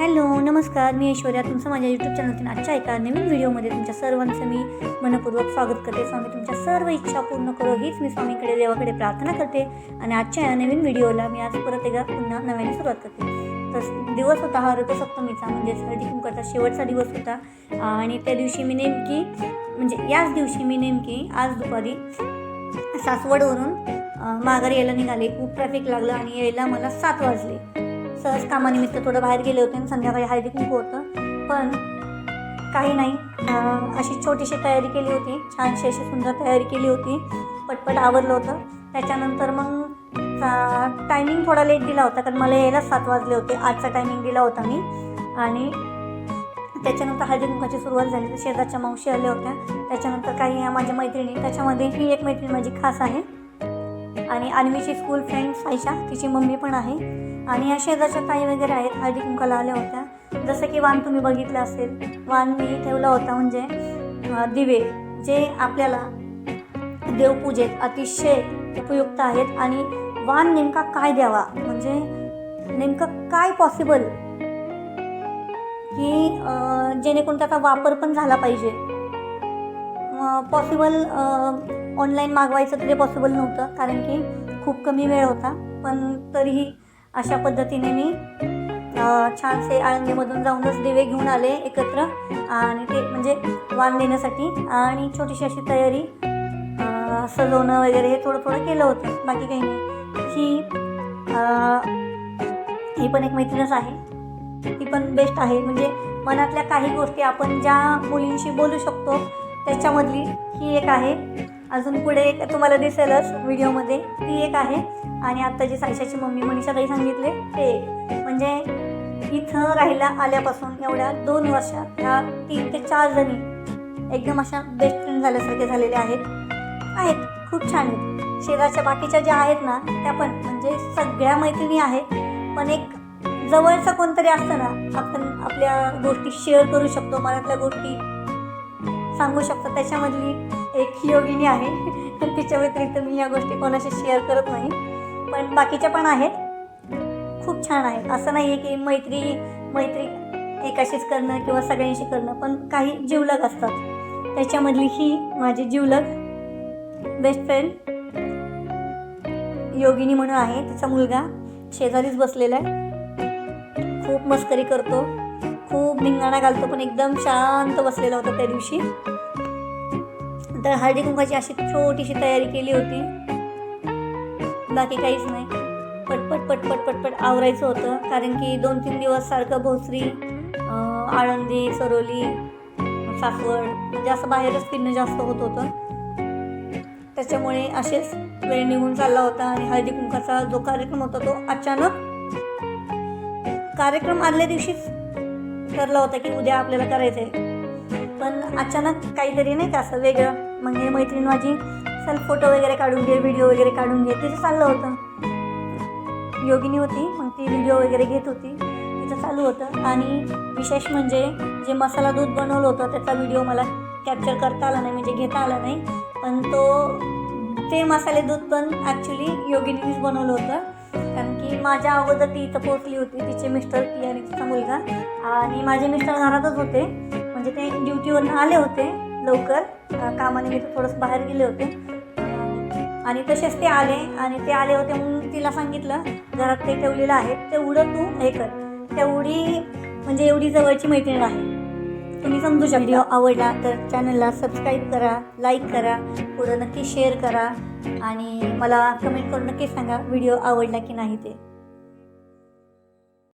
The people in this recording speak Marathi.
हॅलो नमस्कार. मी ऐश्वर्या. तुमचं माझ्या यूट्यूब चॅनलतून आजच्या एका नवीन व्हिडिओमध्ये तुमच्या सर्वांचं मी मनपूर्वक स्वागत करते. स्वामी तुमच्या सर्व इच्छा पूर्ण करो. हीच मी स्वामीकडे देवाकडे प्रार्थना करते. आणि आजच्या या नवीन व्हिडिओला मी आज परत एकदा पुन्हा नव्याने सुरुवात करते. तर दिवस होता हा रथसप्तमीचा. म्हणजेच हळदी कुंकाचा शेवटचा दिवस होता. आणि त्या दिवशी मी नेमकी म्हणजे याच दिवशी मी नेमकी आज दुपारी सासवडवरून माघारी यायला निघाले. खूप ट्रॅफिक लागलं आणि यायला मला सात वाजले. सहज कामानिमित्त थोडं बाहेर गेले होते आणि संध्याकाळी हळदी कुंकू होतं. पण काही नाही. अशी छोटीशी तयारी केली होती. छानशी अशी सुंदर तयारी केली होती. पटपट आवरलं होतं. त्याच्यानंतर मग टायमिंग थोडा लेट दिला होता कारण मला यायला सात वाजले होते. आजचा टायमिंग दिला होता मी. आणि त्याच्यानंतर हळदी कुंकाची सुरुवात झाली. तर शेजारच्या मावशी आल्या होत्या. त्याच्यानंतर काही माझ्या मैत्रिणी. त्याच्यामध्ये ही एक मैत्रीण माझी खास आहे. आणि अन्वीची स्कूल फ्रेंड सायशा. तिची मम्मी पण आहे. आणि या शेजारच्या ताई वगैरे आहेत हळदी कुंकाला आल्या होत्या. जसं की वाण तुम्ही बघितलं असेल वाण मी ठेवला होता म्हणजे दिवे जे आपल्याला देवपूजेत अतिशय उपयुक्त आहेत आणि वाण नेमका काय द्यावा? म्हणजे नेमकं काय पॉसिबल की जेणेकरून त्याचा वापर पण झाला पाहिजे? पॉसिबल ऑनलाईन मागवायचं तरी पॉसिबल नव्हतं कारण की खूप कमी वेळ होता पण तरीही अशा पद्धतीने मी छानसे आळंदीमधून जाऊनच दिवे घेऊन आले एकत्र. आणि ते म्हणजे वाण देण्यासाठी. आणि छोटीशी अशी तयारी सजवणं वगैरे हे थोडं थोडं केलं होतं. बाकी काही नाही. ही ही पण एक मैत्रीणच आहे. ती पण बेस्ट आहे. म्हणजे मनातल्या काही गोष्टी आपण ज्या मुलींशी बोलू शकतो त्याच्यामधली ही एक आहे. अजून पुढे एक तुम्हाला दिसेलच व्हिडिओमध्ये. ती एक आहे. आणि आत्ता जी सायशाची मम्मी मनीषाताई सांगितले ते एक. म्हणजे इथं राहायला आल्यापासून एवढ्या दोन वर्षात ह्या तीन ते चार जणी एकदम अशा बेस्ट फ्रेंड झाल्यासारखे झालेले आहेत. आहेत. खूप छान आहेत. शेजारच्या बाकीच्या ज्या आहेत ना त्या पण म्हणजे सगळ्या मैत्रिणी आहेत. पण एक जवळचं कोणतरी असतं ना आपण आपल्या गोष्टी शेअर करू शकतो मनातल्या गोष्टी सांगू शकतो. त्याच्यामधली एक योगिनी आहे. तिच्या व्यतिरिक्त मी या गोष्टी कोणाशी शेअर करत नाही. पण बाकीच्या पण आहेत. खूप छान आहेत. असं नाही आहे की मैत्री मैत्री एकाशीच करणं किंवा सगळ्यांशी करणं पण काही जिवलग असतात. त्याच्यामधली ही माझी जिवलग बेस्ट फ्रेंड योगिनी म्हणून आहे. तिचा मुलगा शेजारीच बसलेला आहे. खूप मस्करी करतो. खूप धिंगाणा घालतो पण एकदम शांत बसलेला होता त्या दिवशी. तर हळदी कुंकाची अशी छोटीशी तयारी केली होती. बाकी काहीच नाही. पटपट पटपट पटपट आवरायचं होतं. कारण की दोन तीन दिवस सारखं भोसरी आळंदी सरोली सासवड म्हणजे असं बाहेरच फिरणं जास्त होत होतं. त्याच्यामुळे असेच वेळ निघून चालला होता आणि हळदी कुंकाचा जो कार्यक्रम होता तो अचानक कार्यक्रम आदल्या दिवशीच ठरला होता की उद्या आपल्याला करायचं आहे पण अचानक काहीतरी नाही का असं वेगळं मग हे मैत्रीण माझी सेल्फ फोटो वगैरे काढून घे व्हिडिओ वगैरे काढून घे. तिचं चाललं होतं. योगिनी होती मग ती व्हिडिओ वगैरे घेत होती. तिचं चालू होतं. आणि विशेष म्हणजे जे मसाला दूध बनवलं होतं त्याचा व्हिडिओ मला कॅप्चर करता आला नाही म्हणजे घेता आला नाही. पण तो ते मसाले दूध पण ॲक्च्युली योगिनीनेच बनवलं होतं. कारण की माझ्या अगोदर ती इथं पोचली होती. तिचे मिस्टर ती आणि तिचा मुलगा. आणि माझे मिस्टर घरातच होते. म्हणजे ते ड्युटीवरून आले होते. लवकर कामानिमित्त थोडंसं बाहेर गेले होते. आणि तसेच ते आले आणि ते आले होते म्हणून तिला सांगितलं घरात ते ठेवलेलं आहे तेवढं तू हे कर. तेवढी म्हणजे एवढी जवळची मैत्रीण आहे. तुम्ही समजू शकता. व्हिडिओ आवडला तर चॅनलला सबस्क्राईब करा लाईक करा पुढं नक्की शेअर करा. आणि मला कमेंट करून नक्की सांगा व्हिडिओ आवडला की नाही ते?